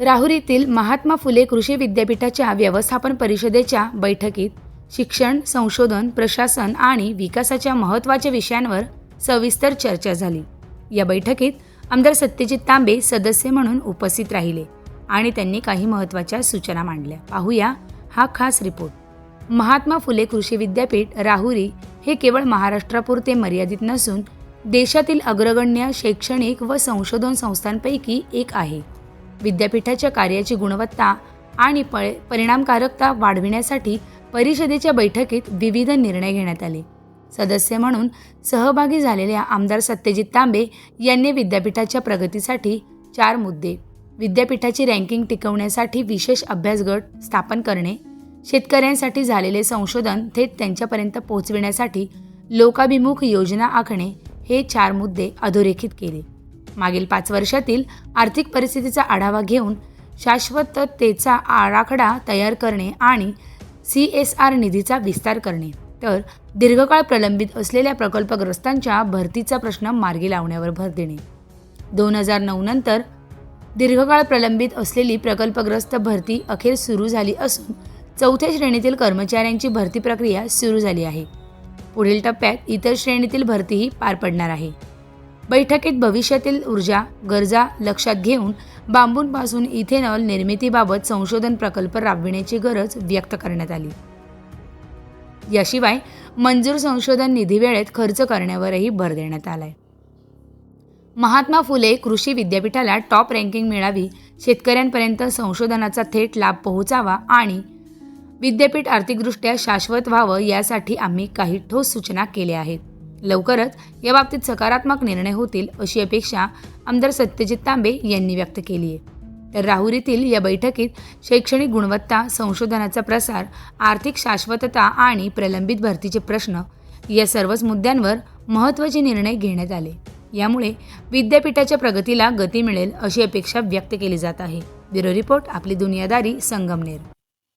राहुरीतील महात्मा फुले कृषी विद्यापीठाच्या व्यवस्थापन परिषदेच्या बैठकीत शिक्षण संशोधन प्रशासन आणि विकासाच्या महत्त्वाच्या विषयांवर सविस्तर चर्चा झाली. या बैठकीत आमदार सत्यजित तांबे सदस्य म्हणून उपस्थित राहिले आणि त्यांनी काही महत्त्वाच्या सूचना मांडल्या. पाहूया हा खास रिपोर्ट. महात्मा फुले कृषी विद्यापीठ राहुरी हे केवळ महाराष्ट्रापुरते मर्यादित नसून देशातील अग्रगण्य शैक्षणिक व संशोधन संस्थांपैकी एक आहे. विद्यापीठाच्या कार्याची गुणवत्ता आणि प परिणामकारकता वाढविण्यासाठी परिषदेच्या बैठकीत विविध निर्णय घेण्यात आले. सदस्य म्हणून सहभागी झालेल्या आमदार सत्यजित तांबे यांनी विद्यापीठाच्या प्रगतीसाठी चार मुद्दे विद्यापीठाची रँकिंग टिकवण्यासाठी विशेष अभ्यास गट स्थापन करणे शेतकऱ्यांसाठी झालेले संशोधन थेट त्यांच्यापर्यंत पोहोचविण्यासाठी लोकाभिमुख योजना आखणे हे चार मुद्दे अधोरेखित केले. मागील पाच वर्षातील आर्थिक परिस्थितीचा आढावा घेऊन शाश्वततेचा आराखडा तयार करणे आणि सी एस आर निधीचा विस्तार करणे. तर दीर्घकाळ प्रलंबित असलेल्या प्रकल्पग्रस्तांच्या भरतीचा प्रश्न मार्गी लावण्यावर भर देणे. दोन हजार नऊ नंतर दीर्घकाळ प्रलंबित असलेली प्रकल्पग्रस्त भरती अखेर सुरू झाली असून चौथ्या श्रेणीतील कर्मचाऱ्यांची भरती प्रक्रिया सुरू झाली आहे. पुढील टप्प्यात इतर श्रेणीतील भरतीही पार पडणार आहे. बैठकीत भविष्यातील ऊर्जा गरजा लक्षात घेऊन बांबूंपासून इथेनॉल निर्मितीबाबत संशोधन प्रकल्प राबविण्याची गरज व्यक्त करण्यात आली. याशिवाय मंजूर संशोधन निधी वेळेत खर्च करण्यावरही भर देण्यात आलाय. महात्मा फुले कृषी विद्यापीठाला टॉप रँकिंग मिळावी शेतकऱ्यांपर्यंत संशोधनाचा थेट लाभ पोहोचावा आणि विद्यापीठ आर्थिकदृष्ट्या शाश्वत व्हावं यासाठी आम्ही काही ठोस सूचना केल्या आहेत. लवकरच या बाबतीत सकारात्मक निर्णय होतील अशी अपेक्षा आमदार सत्यजित तांबे यांनी व्यक्त केली आहे. तर राहुरीतील या बैठकीत शैक्षणिक गुणवत्ता संशोधनाचा प्रसार आर्थिक शाश्वतता आणि प्रलंबित भरतीचे प्रश्न या सर्वच मुद्द्यांवर महत्त्वाचे निर्णय घेण्यात आले. यामुळे विद्यापीठाच्या प्रगतीला गती मिळेल अशी अपेक्षा व्यक्त केली जात आहे. ब्युरो रिपोर्ट आपली दुनियादारी संगमनेर.